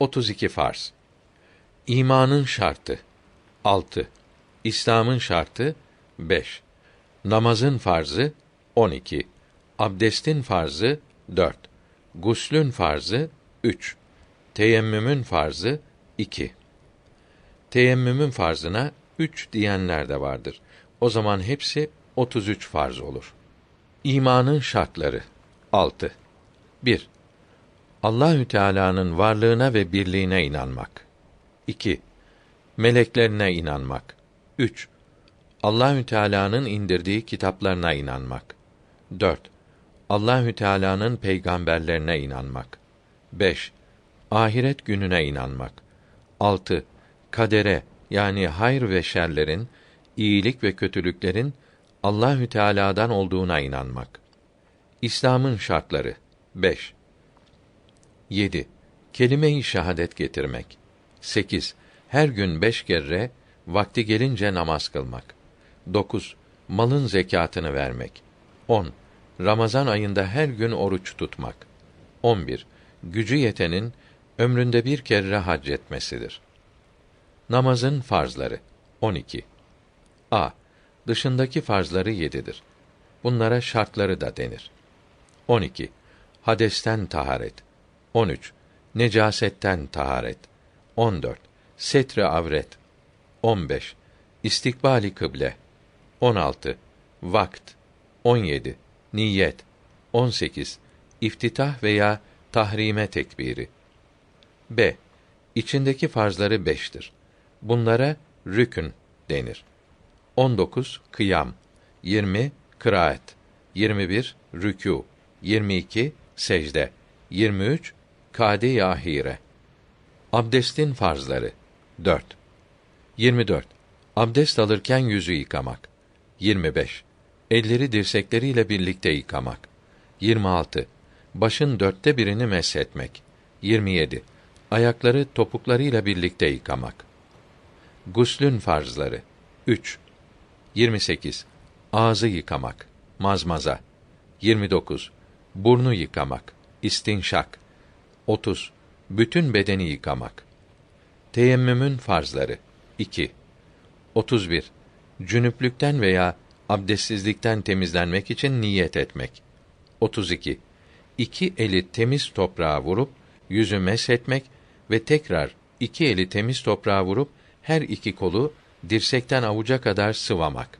32 farz. İmanın şartı 6. İslam'ın şartı 5. Namazın farzı 12. Abdestin farzı 4. Guslün farzı 3. Teyemmümün farzı 2. Teyemmümün farzına 3 diyenler de vardır. O zaman hepsi 33 farz olur. İmanın şartları 6. 1. Allahü Teala'nın varlığına ve birliğine inanmak. 2. Meleklerine inanmak. 3. Allahü Teala'nın indirdiği kitaplarına inanmak. 4. Allahü Teala'nın peygamberlerine inanmak. 5. Ahiret gününe inanmak. 6. Kadere yani hayır ve şerlerin, iyilik ve kötülüklerin Allahü Teala'dan olduğuna inanmak. İslam'ın şartları 5. 7. Kelime-i şehadet getirmek. 8. Her gün beş kere vakti gelince namaz kılmak. 9. Malın zekatını vermek. 10. Ramazan ayında her gün oruç tutmak. 11. Gücü yetenin ömründe bir kere hac etmesidir. Namazın farzları 12. A. Dışındaki farzları yedidir. Bunlara şartları da denir. 12. Hadesten taharet. 13. Necasetten taharet. 14. Setre avret. 15. İstikbali kıble. 16. Vakt. 17. Niyet. 18. İftitah veya tahrime tekbiri. B. İçindeki farzları beştir. Bunlara rükün denir. 19. Kıyam. 20. Kıraat. 21. Rükû. 22. Secde. 23. Kâde-i ahire. Abdestin farzları 4. 24. Abdest alırken yüzü yıkamak. 25. Elleri dirsekleriyle birlikte yıkamak. 26. Başın dörtte birini meshetmek. 27. Ayakları topuklarıyla birlikte yıkamak. Guslün farzları 3. 28. Ağzı yıkamak. Mazmaza. 29. Burnu yıkamak. istinşak. 30. Bütün bedeni yıkamak. Teyemmümün farzları 2. 31. Cünüplükten veya abdestsizlikten temizlenmek için niyet etmek. 32. İki eli temiz toprağa vurup yüzü meshetmek ve tekrar iki eli temiz toprağa vurup her iki kolu dirsekten avuca kadar sıvamak.